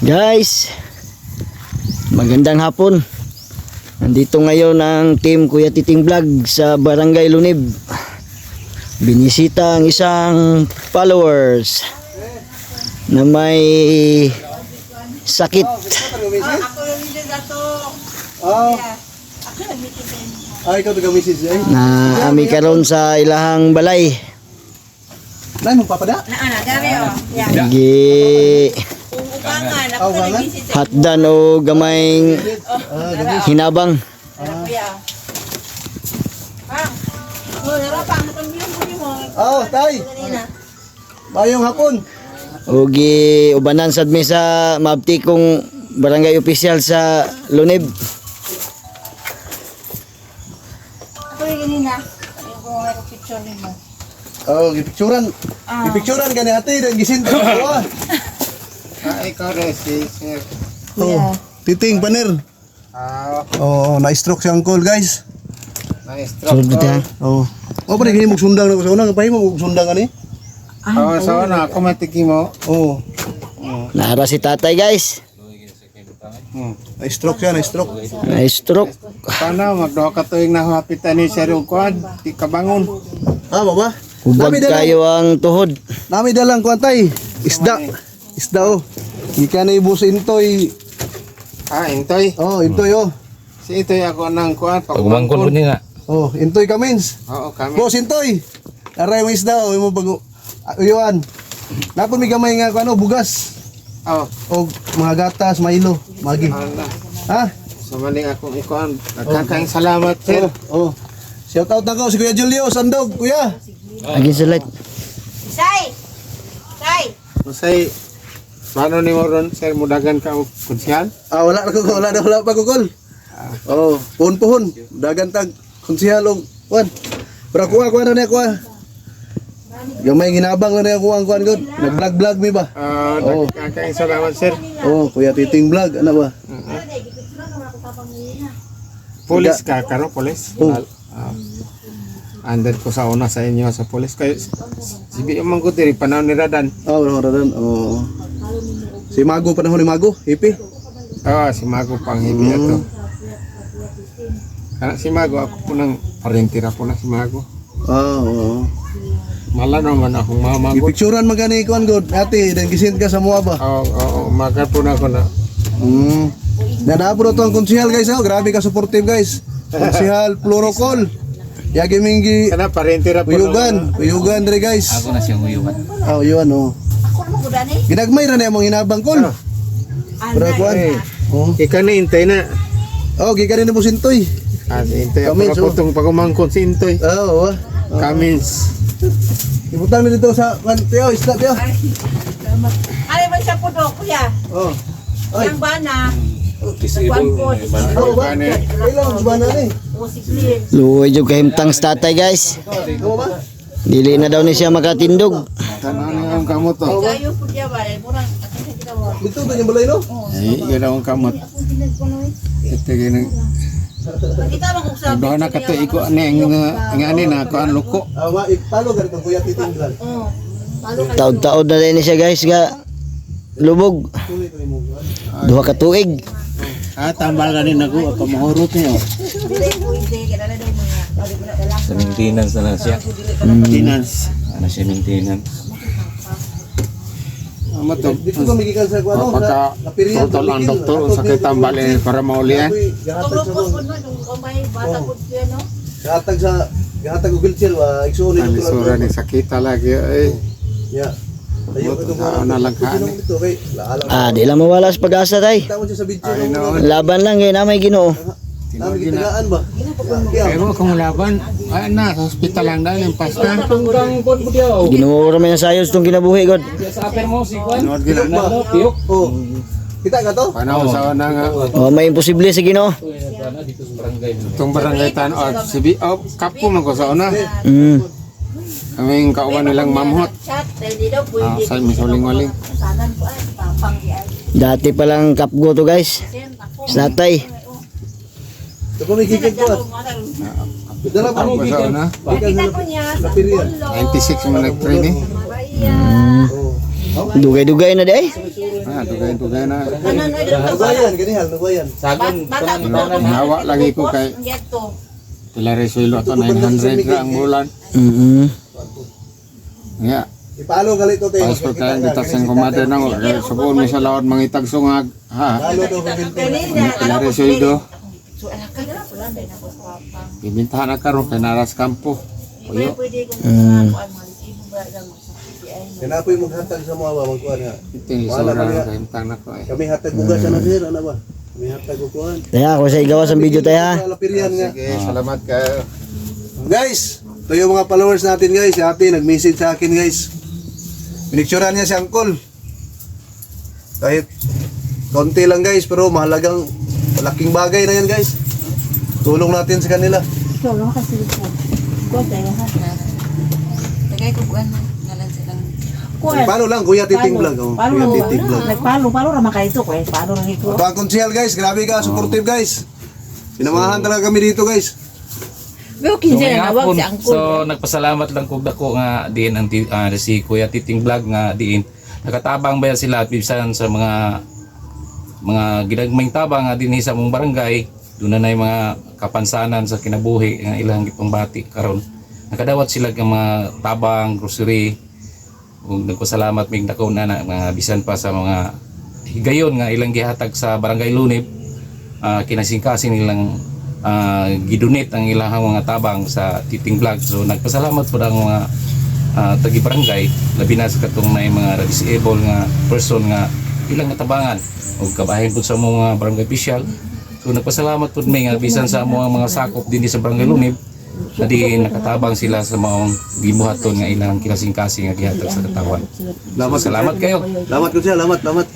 Guys, magandang hapon. Nandito ngayon ang team Kuya Titing Vlog sa Barangay Lunib. Binisita ang isang followers na may sakit. Hindi na. Oh, ami karon sa ilahang balay. Nay mo papada? Na ana, dami oh. Gi Uubangan. Ako Oh, ubangan? hatdan o gamayng hinabang. Ah. Oh, mo. Oh, tay. Mayong hapon. O gi ubanan sad mi sa mabti kong barangay official sa Lunib. Ako kanina. Yung kung may picture rin mo. Oh, gipicturan. Ah. Gipicturan gani ate dan gisin ko. Oh, Ay, ikaw rin si Sir. oh. Titing paner. Ah, Oh, na-stroke siyang call, guys. na-stroke Sulod. Oh. Oh, pare gani mo sundang na ko sa unang pahimo mo sundang ani. Oo, sa una, ako matiki mo. Oh. Nara si tatay guys. Hmm. Na-stroke siya, na-stroke. Na stroke. Paano, magdoha ka tuwing nahapitan ni Sir kuhan. Di ka bangon. Ah, baba. Ubag kayo ang tuhod. nami dalang kuantay. Isda. Isda oh. Ika na ibus intoy. Ah, intoy. Oh, intoy oh. Si intoy ako ng kuhan. Pagumangkon po niya nga. Oh, intoy kamins. Oo, kami. Boss Intoy. Aray mo isda o imo pag uyuan. Napon mi gamay nga ano bugas Oo. o mga gatas, Milo, magi. Ha? Sa maling akong ikuhan. Nagkakaing salamat, Sir. Oh. Shout out ako si Kuya Julio Sandog, kuya. Agin sa light. Say! Say! Masay, paano ni mo ron, Sir, mudagan ka o kunsyal? Ah wala na ko wala na wala pa ko kol. Oh, puhon puhon. Dagan tag konsehal og kuan. Para kuha kuha na niya kuha. Gamay ginabang na niya kuha ang kuan gud. Nag-vlog vlog mi ba? Ah, Oo. nagkakaing salamat, Sir. Oh, Kuya Titing vlog ano ba? Police ka, karo, police? Oo. Ah. andad ko sa una sa inyo sa police. Kaya, sibi yung mangko diri, panahon ni Radan. Oh, wala wala Oh. Si Mago panahon ni Mago, hippie. Oo, si Mago pang hibi Mm. ito. Kana si Mago, ako po nang parentira po na si Mago. Ah, oo. Mala naman akong mama ko. Ipicturan magani kuan god. Ate, dan gisin ka sa mua ba? Oo, oo, magal po na ako na. Hmm. Nada po to ang konsehal guys, oh. Grabe ka supportive guys. Konsehal Plurocol. Yagi mingi Kana parentira po na. uyugan, uyugan dre guys. Ako na siyang uyukan. Oh, yun oh. Dani. Ginagmay ra na mga hinabang kol. Para kuan. Oh. Ika na intay na. Oh, gikan ni mo sintoy. Ah, intay Kamins, ako oh. po itong pagumangkon si Intoy. Oh, oh. Kamins. Ibutang na dito sa kan tiyo, isda tiyo. Ano ba siya po do, kuya? Oh. Ay, Yang bana. Oh ba? Kailan mo ba na ni? O si Clear. Luoy jud kahimtang sa tatay guys. Dili na daw ni siya makatindog. Ang kamot to. Gayo po diya ba? Murang. Dito to yung balay no? Ay, yun ang kamot. Ito yun ang... Kita mo kung sabi. Doon na kato iko ani ang ang ani na ko ang luko. Ah, wa ipalo ganito kuya titinggal. Oo. Palo ka. Taod-taod na din ni siya guys ga lubog. Duha ka tuig. Ah, tambal ka rin ako. Ako mahurot niyo. Sa maintenance na lang siya. Finance. Ano siya maintenance. Amo to. Dito to magigikan sa kuan no? Pagka total ang doktor sa kay tambal eh, para maulian. Tulog po po no. Kamay. Bata po siya no. Gatag sa gatag og wheelchair wa igsuon ni isura ni sakita lagi ay. Ya. Tayo ko Tao na lang ka, ani. Dito kay laala. Ah, di lang mawala sa pag-asa tay. Laban lang kay na may Ginoo. Nami gitagaan ba? Mo kung laban, ay na, sa hospital lang dahil yung pasta. Ginoo ra man sa ayos tong kinabuhi god. Inuod gila na. Oh. Kita ka to? Panahon sa una nga, Oh, may imposible sa Ginoo. itong barangay tan o sibi, oh, kapo man ko sa una. Mm. Kaming kauban nilang mamhot. Ah, sa misuling-uling. Ay. Dati pa lang kapgo to guys. Sen. Ako. Sa tatay. Ito pa may gigit ko. Dala pa sa una. Ko niya sa ulo. 96 mo nag-training. Bayan. Oh. Dugay-dugay na di ay. Ah, tugay-tugay na. Nubayan, ganihal, ko kanan. Hawa lagi ko kay Geto. Pila resuelo to 900 ra ang bulan. Mm Nga, Ipalo galit to tayo. pasto tayo kita sing kumade na ko. Subon mi sa lawan mangitag sungag. Ha, Palo daw So. Ibintahan na karon kay naras kampo. Ba lang sa PTI. Kanapoy maghatag sa mga ba, magkuhan nga. Iting isura na kahimtang na ko eh. Kami hatag bugas na sir, ano ba? Kami hatag kukuhan. Taya ako sa igawas ang video taya. Lapirian nga. Sige, salamat kayo. Guys, ito yung mga followers natin guys. Si ate nag-message sa akin guys. Pinicturean niya si Uncle. Kahit konti lang guys, pero mahalagang malaking bagay na yan guys. Tulong natin sa kanila. Lang kasi po. Kuan tayo ha. Tagay ko kuan nalan silang. Kuan. Paano lang, Kuya Titing Vlog. Oh, Palo. Kuya Titing Vlog. Nagpalo, palo ra makaito ko eh. Palo ra ito. Ito ang konsehal guys, grabe ka, supportive guys. Pinamahan talaga kami dito guys. Pero So, kinsa ngayong na nawag hapon, si Angkol. so nagpasalamat lang kog dako nga diin ang ah, si Kuya Titing Vlog nga diin nakatabang ba sila at bisan sa mga mga ginagmayng tabang nga dinhi sa mong barangay doon na nay mga kapansanan sa kinabuhi nga ilang gipangbati karon. Nakadawat sila ng mga tabang grocery. Ug nagpasalamat mig dako na mga bisan pa sa mga higayon nga ilang gihatag sa barangay Lunib. Uh, kinasingkasin nilang ah, gidunit ang ilang mga tabang sa titing vlog. So nagpasalamat po ang mga ah, tagi barangay labi na sa katong na mga disabled nga person nga ilang natabangan o kabahin po sa mga barangay official. So nagpasalamat po mi nga bisan sa mga mga sakop din sa barangay Lunib na di nakatabang sila sa maong gibuhaton nga ilang kinasingkasing nga gihatag sa katawan. Salamat, salamat kayo. Salamat ko siya, salamat, salamat.